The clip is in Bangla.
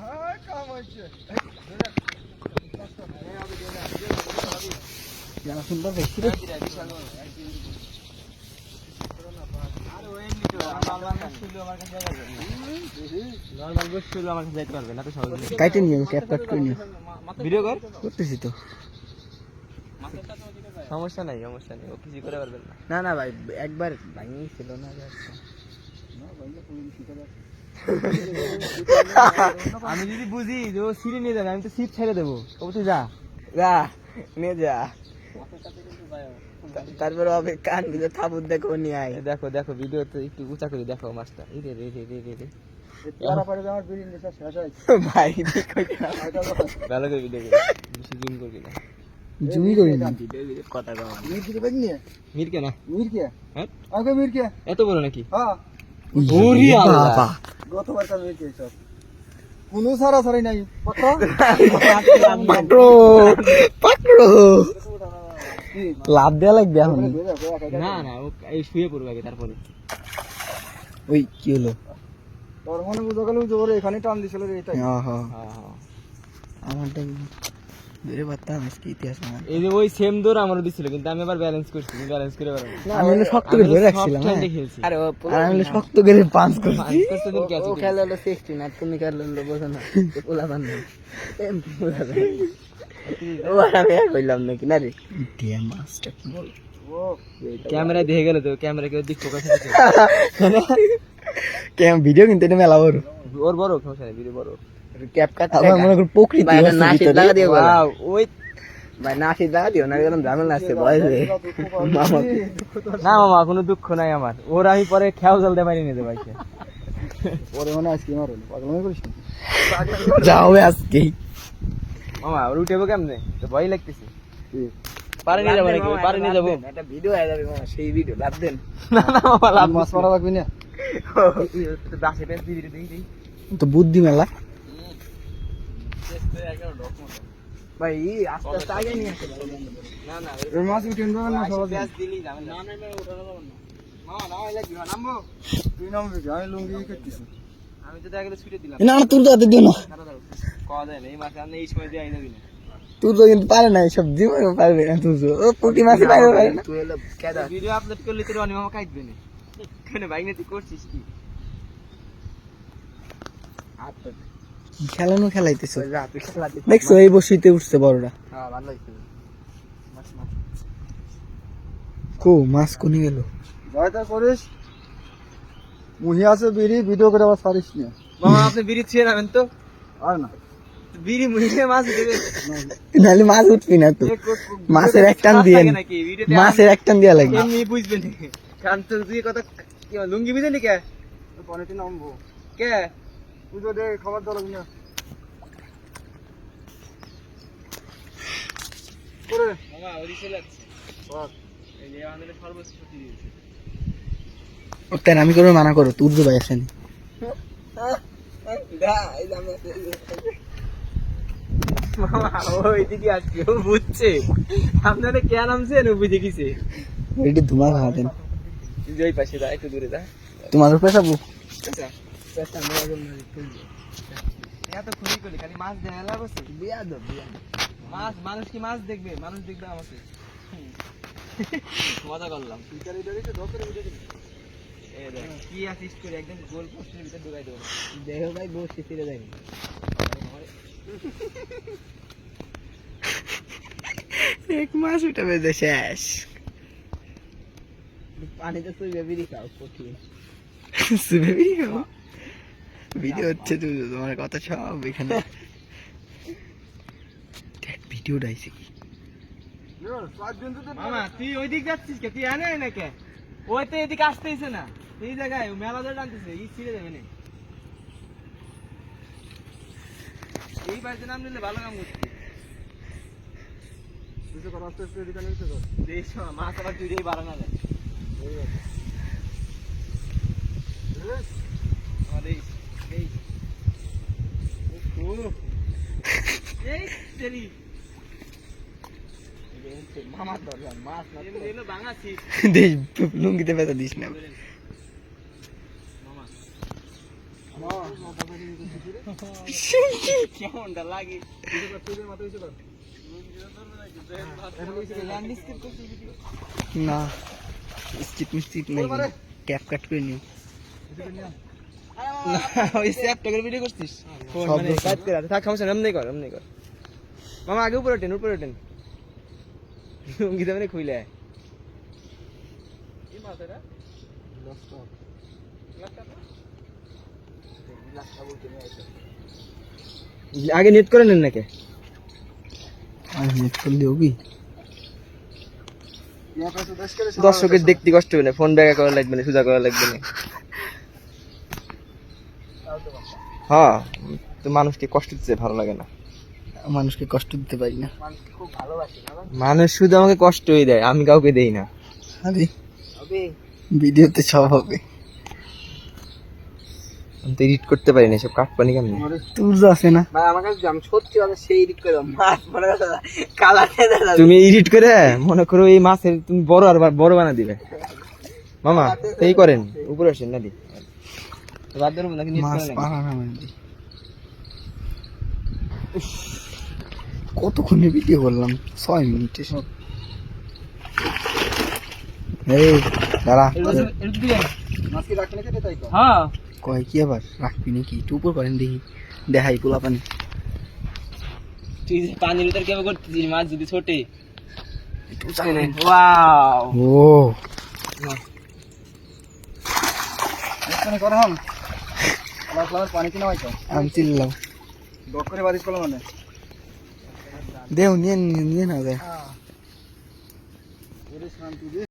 হ্যাঁ কাম হচ্ছে যারা সুন্দর বেশি রে কাইটে নিয়ে ক্যাপ কাট করে নিও ভিডিও কর। করতেছি তো। সমস্যা নাই সমস্যা নেই। ও কিছু করে পারবেন না। না না ভাই একবার ভাঙি ছিল না আমি যদি বুঝি যে ও সিঁড়ি নিয়ে যাবে আমি তো সিট ছেড়ে দেবো। ও তুই যা। যা নিয়ে যা। তারপর হবে কান থাবুর দেখো নিয়ে আয়। দেখো দেখো ভিডিও তো একটু উঁচা করে দেখো মাছটা। এই রে রে রে রে রে ভাই ভালো করে ভিডিও করে বেশি জুম করবি না। জুমি করি না কথা মির দিকে বেগ নিয়ে? মির কে না? মির কে হ্যাঁ? আগে মির কে এত বড় নাকি? হ্যাঁ। বাবা। গতবার মির কে সব কোনো সারা সারি নাই। পত্র? পাকড়ো লাভ দেওয়া লাগবে এখন। না না ও এই শুয়ে পড়বে আগে তারপরে। ওই কি হলো? তোর মনে বুঝা গেল যে ওরে এখানে টান দিছিল রে এটাই। হ্যাঁ হ্যাঁ। আমারটা ধরে পারতাম আজকে ইতিহাস আমার এই যে ওই সেম দৌড় আমারও দিছিল কিন্তু আমি আবার ব্যালেন্স করছি ব্যালেন্স করে আমি হলো শক্ত করে ধরে রাখছিলাম হ্যাঁ। আর আমি হলো শক্ত করে পাঁচ করছি। দিন কি আছে ও কি? খেলা হলো সিক্সটিন আর তুমি খেলা হলো বোঝো না। ওলা বান। ও আমি আর কইলাম নাকি? না রে। বল ও ক্যামেরা দেখে গেল তো ক্যামেরা কেউ দিক ফোকাস ভিডিও কিন্তু এটা মেলা বড়। ওর বড় সমস্যা ভিডিও বড়। ক্যাপ আমার মনে করি প্রকৃতি ভাই, এটা আছে নাসির ভিতরে। লাগা দিয়ে ওই ভাই নাসি দাও দিও না এরকম ঝামেলা আছে বয়স না মামা কোনো দুঃখ নাই আমার। ওর আমি পরে খেয়াও নিতে মনে আজকে মারো পাগল করিস যাও আজকে মামা ওর উঠেবো কেমনে? তো ভয় লাগতেছে। পারে নিয়ে যাব নাকি? পারে নিয়ে যাব। একটা ভিডিও হয়ে যাবে মামা সেই ভিডিও লাভ দেন। না না মামা লাভ মাছ মারা লাগবি না। দাসে পেস দিয়ে দিই দিই তো বুদ্ধি মেলা। ভাই আস্তে আস্তে আগে নিয়ে আসে না না মাছ উঠে না সবাই পেঁয়াজ দিলি যাবে না। না মামা না লাগবে নামবো? তুই নামবি কি? আমি লুঙ্গি করতেছি আমি তো দেখা ছুটে দিলাম। না না তো দিও না। দাঁড়া দাঁড়া কওয়া যায় না এই মাসে আপনি এই সময় দিয়ে আই যাবি না। তো কিন্তু পারে না সব জীবনে পারবে না তুই ও পুটি মাছ পারবে পারে না। তুই হলো কেদা ভিডিও আপলোড করলে তোর অনি কাটবে না। কেন নিয়ে তুই করছিস কি? কি খেলানো খেলাইতেছ। দেখছ এই বসিতে উঠছে বড়রা। হ্যাঁ ভালো লাগছে মাছ মাছ। কো মাছ কোনে গেল? জয়তা করিস। মুহি আছে বিড়ি ভিডিও করে আবার সারিস না। মামা আপনি বিড়ি ছিঁড়ে যাবেন তো। আর না। বিড়ি মুড়িয়ে মাছ দেবে নাহলে মাছ উঠবি না তো। মাছের এক টান দিয়ে নাকি? মাছের এক টান দিয়া লাগে। এমনি বুঝবে না কারণ তো তুই কথা কি লুঙ্গি বিদে নি কে পানিতে নামবো। কে? পুজো দে খাবার দাও না। করে মামা ওদিকে লাগছে বাহ। এই যে আমাদের সর্বোচ্চ ছুটি দিয়েছে। তাই আমি করবে মানা করো ভাই আসেনি। আপনারা কে নামছেন? বুঝে গেছে। ধুমা তুই পাশে দা একটু দূরে দা তোমার পেশাবো আচ্ছা। এত খুশি করলি খালি মাছ দেখা লাভ আছে মাছ মানুষ কি মাছ দেখবে? মানুষ দেখবে আমাকে। মজা করলাম। কি আসিস করে একদম গোল পোস্টের ভিতরে ঢুকাই দেবো। দেহ ভাই বসে ফিরে যাই এক মাস উঠে বেঁধে শেষ। পানিতে তুই বেবিরি খাও কঠিন। সুবে বিড়ি খাব? ভিডিও হচ্ছে তো তোমার কথা সব এখানে। ভিডিও ডাইছে কি? মামা, তুই ওই দিক যাচ্ছিস কে? তুই আনে না কে? ওই তো এদিকে আসতেইছে না। এই জায়গায় মেলা ধরে টানতেছে ই ছিঁড়ে যাবে না। এই বাড়িতে নাম নিলে ভালো কাম করছি এই সময় মাছ আবার তুই বাড়ানো যায় আমাদের এই- এই উফ, উফ। না দেখ লুঙ্গিতে বেঁধে দিস না। কেমনটা লাগে? না স্টিপ মিস্টিপ নাই ক্যাপ কাট করে নিও। ওই স্যাপটা করে ভিডিও করছিস ফোন সব মানে করে থাক সমস্যা নেই, এমনি কর এমনি কর। মামা আগে উপরে ওঠেন উপরে ওঠেন গীতা মানে খুইলে। আগে নেট করে নেন নাকি? নেট করলে হবি দর্শকের দেখতে কষ্ট হবে না ফোন ব্যাগা করা লাগবে না সুজা করা লাগবে না। হ্যাঁ তো মানুষকে কষ্ট দিতে ভালো লাগে না। মানুষকে কষ্ট দিতে পারি না। মানুষ শুধু আমাকে কষ্টই দেয় আমি কাউকে দেই না। আরে ভিডিওতে সব হবে। আমি তো এডিট করতে পারি না সব কাট পানি কেমন তোর আছে না। ভাই আমার কাছে আমি সত্যি কথা সেই এডিট করে মাছ মনে কালার তুমি এডিট করে মনে করো এই মাছের তুমি বড় আর বড় বানা দিবে মামা এই করেন উপরে আসেন না দি বাদ দেন নাকি নিচ মাছ করে না মানে। কতক্ষণে ভিডিও করলাম? ছয় মিনিটে। সব এই দাঁড়া হ্যাঁ। কয় কি আবার? রাখবি নাকি? একটু উপর করেন দেখি। দেখাই পোলা পানি। তুই পানির ভিতর কেমন করতেছিস? মাছ যদি ছোটে। একটু চাই না ওয়াও। ও। করে ক্লাস পানি কিনা হয়তো আমি চিনলাম ডক করে বারিশ করলাম মানে। দেও নিয়ে নিয়ে নিয়ে না দেয় এর শান্তি